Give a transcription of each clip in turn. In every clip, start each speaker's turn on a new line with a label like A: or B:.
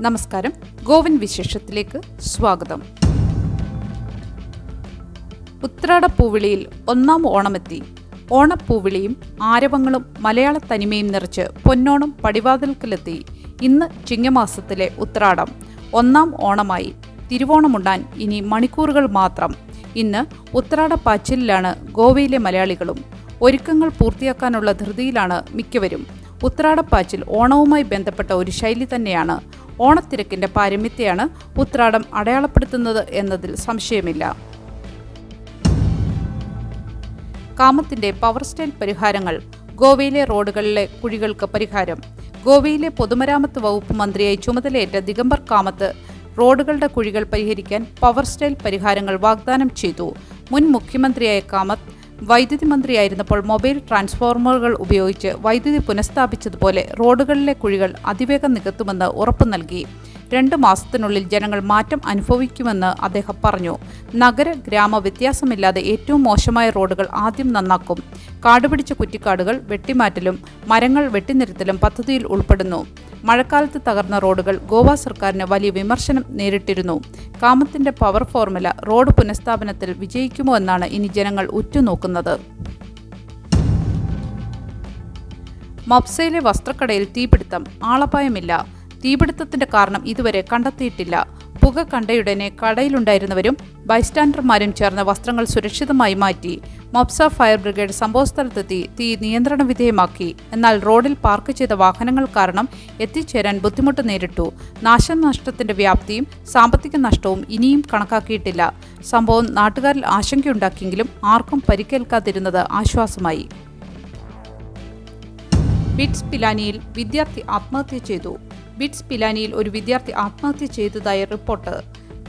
A: നമസ്കാരം. ഗോവൻ വിശേഷത്തിലേക്ക് സ്വാഗതം. ഉത്രാടപ്പൂവിളിയിൽ ഒന്നാം ഓണമെത്തി. ഓണപ്പൂവിളിയും ആരവങ്ങളും മലയാള തനിമയും നിറച്ച് പൊന്നോണം പടിവാതിൽക്കലെത്തി. ഇന്ന് ചിങ്ങമാസത്തിലെ ഉത്രാടം. ഒന്നാം ഓണമായി തിരുവോണമുണ്ടാൻ ഇനി മണിക്കൂറുകൾ മാത്രം. ഇന്ന് ഉത്രാടപ്പാച്ചിലിലാണ് ഗോവയിലെ മലയാളികളും. ഒരുക്കങ്ങൾ പൂർത്തിയാക്കാനുള്ള ധൃതിയിലാണ് മിക്കവരും. ഉത്രാടപ്പാച്ചിൽ ഓണവുമായി ബന്ധപ്പെട്ട ഒരു ശൈലി തന്നെയാണ് ഓണത്തിരക്കിന്റെ പാരമ്യത്തെയാണ് ഉത്രാടം അടയാളപ്പെടുത്തുന്നത് എന്നതിൽ സംശയമില്ല. കാമത്തിന്റെ പവർ സ്റ്റൈൽ പരിഹാരങ്ങൾ ഗോവയിലെ റോഡുകളിലെ കുഴികൾക്ക് പരിഹാരം ഗോവയിലെ പൊതുമരാമത്ത് വകുപ്പ് മന്ത്രിയായി ചുമതലയേറ്റ ദിഗംബർ കാമത്ത് റോഡുകളുടെ കുഴികൾ പരിഹരിക്കാൻ പവർ സ്റ്റൈൽ പരിഹാരങ്ങൾ വാഗ്ദാനം ചെയ്തു. മുൻ മുഖ്യമന്ത്രിയായ കാമത്ത് വൈദ്യുതി മന്ത്രിയായിരുന്നപ്പോൾ മൊബൈൽ ട്രാൻസ്ഫോർമറുകൾ ഉപയോഗിച്ച് വൈദ്യുതി പുനഃസ്ഥാപിച്ചതുപോലെ റോഡുകളിലെ കുഴികൾ അതിവേഗം നികത്തുമെന്ന് ഉറപ്പു നൽകി. രണ്ട് മാസത്തിനുള്ളിൽ ജനങ്ങൾ മാറ്റം അനുഭവിക്കുമെന്ന് അദ്ദേഹം പറഞ്ഞു. നഗര ഗ്രാമ വ്യത്യാസമില്ലാതെ ഏറ്റവും മോശമായ റോഡുകൾ ആദ്യം നന്നാക്കും. കാടുപിടിച്ച കുറ്റിക്കാടുകൾ വെട്ടിമാറ്റലും മരങ്ങൾ വെട്ടിനിരത്തലും പദ്ധതിയിൽ ഉൾപ്പെടുന്നു. മഴക്കാലത്ത് തകർന്ന റോഡുകൾ ഗോവ സർക്കാരിന് വലിയ വിമർശനം നേരിട്ടിരുന്നു. കാമത്തിന്റെ പവർ ഫോർമുല റോഡ് പുനഃസ്ഥാപനത്തിൽ വിജയിക്കുമോ എന്നാണ് ഇനി ജനങ്ങൾ ഉറ്റുനോക്കുന്നത്. മപ്സയിലെ വസ്ത്രക്കടയിൽ തീപിടുത്തം ആളപായമില്ല. തീപിടുത്തത്തിന്റെ കാരണം ഇതുവരെ കണ്ടെത്തിയിട്ടില്ല. പുക കണ്ടയുടനെ കടയിലുണ്ടായിരുന്നവരും ബൈസ്റ്റാൻഡർമാരും ചേർന്ന് വസ്ത്രങ്ങൾ സുരക്ഷിതമായി മാറ്റി. മൊപ്സ ഫയർ ബ്രിഗേഡ് സംഭവസ്ഥലത്തെത്തി തീ നിയന്ത്രണ വിധേയമാക്കി. എന്നാൽ റോഡിൽ പാർക്ക് ചെയ്ത വാഹനങ്ങൾ കാരണം എത്തിച്ചേരാൻ ബുദ്ധിമുട്ട് നേരിട്ടു. നാശനഷ്ടത്തിന്റെ വ്യാപ്തിയും സാമ്പത്തിക നഷ്ടവും ഇനിയും കണക്കാക്കിയിട്ടില്ല. സംഭവം നാട്ടുകാരിൽ ആശങ്കയുണ്ടാക്കിയെങ്കിലും ആർക്കും പരിക്കേൽക്കാതിരുന്നത് ആശ്വാസമായി. ബിറ്റ്സ് പിലാനിയിൽ വിദ്യാർത്ഥി ആത്മഹത്യ ചെയ്തു. ബിറ്റ്സ് പിലാനിയിൽ ഒരു വിദ്യാർത്ഥി ആത്മഹത്യ ചെയ്തതായി റിപ്പോർട്ട്.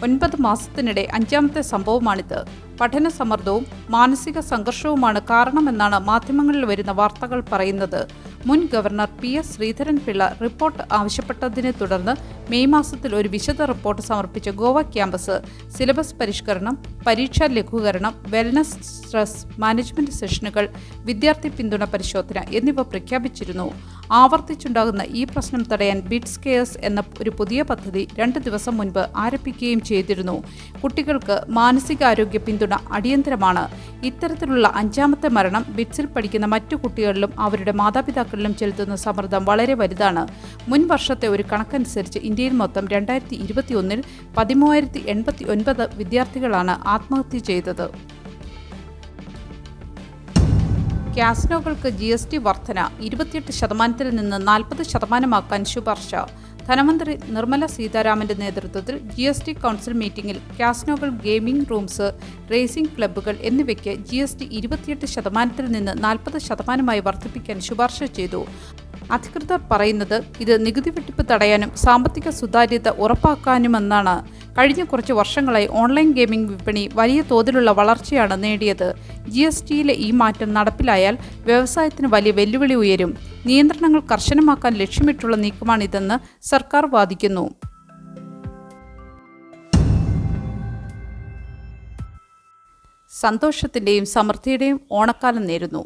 A: ഒൻപത് മാസത്തിനിടെ അഞ്ചാമത്തെ സംഭവമാണിത്. പഠന സമ്മർദ്ദവും മാനസിക സംഘർഷവുമാണ് കാരണമെന്നാണ് മാധ്യമങ്ങളിൽ വരുന്ന വാർത്തകൾ പറയുന്നത്. മുൻ governor P S Sreedharan Pillai report ആവശ്യപ്പെട്ടതിനെ തുടർന്ന് മെയ് മാസത്തിൽ ഒരു വിശദ റിപ്പോർട്ട് സമർപ്പിച്ച ഗോവ ക്യാമ്പസ് സിലബസ് പരിഷ്കരണം പരീക്ഷാ ലഘൂകരണം വെൽനസ് സ്ട്രെസ് മാനേജ്മെന്റ് സെഷനുകൾ വിദ്യാർത്ഥി പിന്തുണ പരിശോധന എന്നിവ പ്രഖ്യാപിച്ചിരുന്നു. ആവർത്തിച്ചുണ്ടാകുന്ന ഈ പ്രശ്നം തടയാൻ ബിറ്റ്സ് കെയർസ് എന്ന ഒരു പുതിയ പദ്ധതി രണ്ട് ദിവസം മുൻപ് ആരംഭിക്കുകയും ചെയ്തിരുന്നു. കുട്ടികൾക്ക് മാനസികാരോഗ്യ പിന്തുണ അടിയന്തരമാണ്. ഇത്തരത്തിലുള്ള അഞ്ചാമത്തെ മരണം ബിറ്റ്സിൽ പഠിക്കുന്ന മറ്റു കുട്ടികളിലും അവരുടെ മാതാപിതാക്കളിലും ചെലുത്തുന്ന സമ്മർദ്ദം വളരെ വലുതാണ്. മുൻ വർഷത്തെ ഒരു കണക്കനുസരിച്ച് ഇന്ത്യയിൽ മൊത്തം രണ്ടായിരത്തി ഇരുപത്തിയൊന്നിൽ പതിമൂവായിരത്തി എൺപത്തി ഒൻപത് വിദ്യാർത്ഥികളാണ് ആത്മഹത്യ ചെയ്തത്. ക്യാസിനോകൾക്ക് ജി എസ് ടി വർധന ഇരുപത്തിയെട്ട് ശതമാനത്തിൽ നിന്ന് നാൽപ്പത് ശതമാനമാക്കാൻ ശുപാർശ. ധനമന്ത്രി നിർമ്മല സീതാരാമന്റെ നേതൃത്വത്തിൽ ജി എസ് ടി കൗൺസിൽ മീറ്റിംഗിൽ കാസിനോകൾ ഗെയിമിംഗ് റൂംസ് റേസിംഗ് ക്ലബ്ബുകൾ എന്നിവയ്ക്ക് ജി എസ് ടി ഇരുപത്തിയെട്ട് ശതമാനത്തിൽ നിന്ന് നാൽപ്പത് ശതമാനമായി വർദ്ധിപ്പിക്കാൻ ശുപാർശ ചെയ്തു. അധികൃതർ പറയുന്നത് ഇത് നികുതി വെട്ടിപ്പ് തടയാനും സാമ്പത്തിക സുതാര്യത ഉറപ്പാക്കാനുമെന്നാണ്. കഴിഞ്ഞ കുറച്ച് വർഷങ്ങളായി ഓൺലൈൻ ഗെയിമിംഗ് വിപണി വലിയ തോതിലുള്ള വളർച്ചയാണ് നേടിയത്. ജി എസ് ടിയിലെ ഈ മാറ്റം നടപ്പിലായാൽ വ്യവസായത്തിന് വലിയ വെല്ലുവിളി ഉയരും. നിയന്ത്രണങ്ങൾ കർശനമാക്കാൻ ലക്ഷ്യമിട്ടുള്ള നീക്കമാണിതെന്ന് സർക്കാർ വാദിക്കുന്നു. സന്തോഷത്തിന്റെയും സമൃദ്ധിയുടെയും ഓണക്കാലം നേരുന്നു.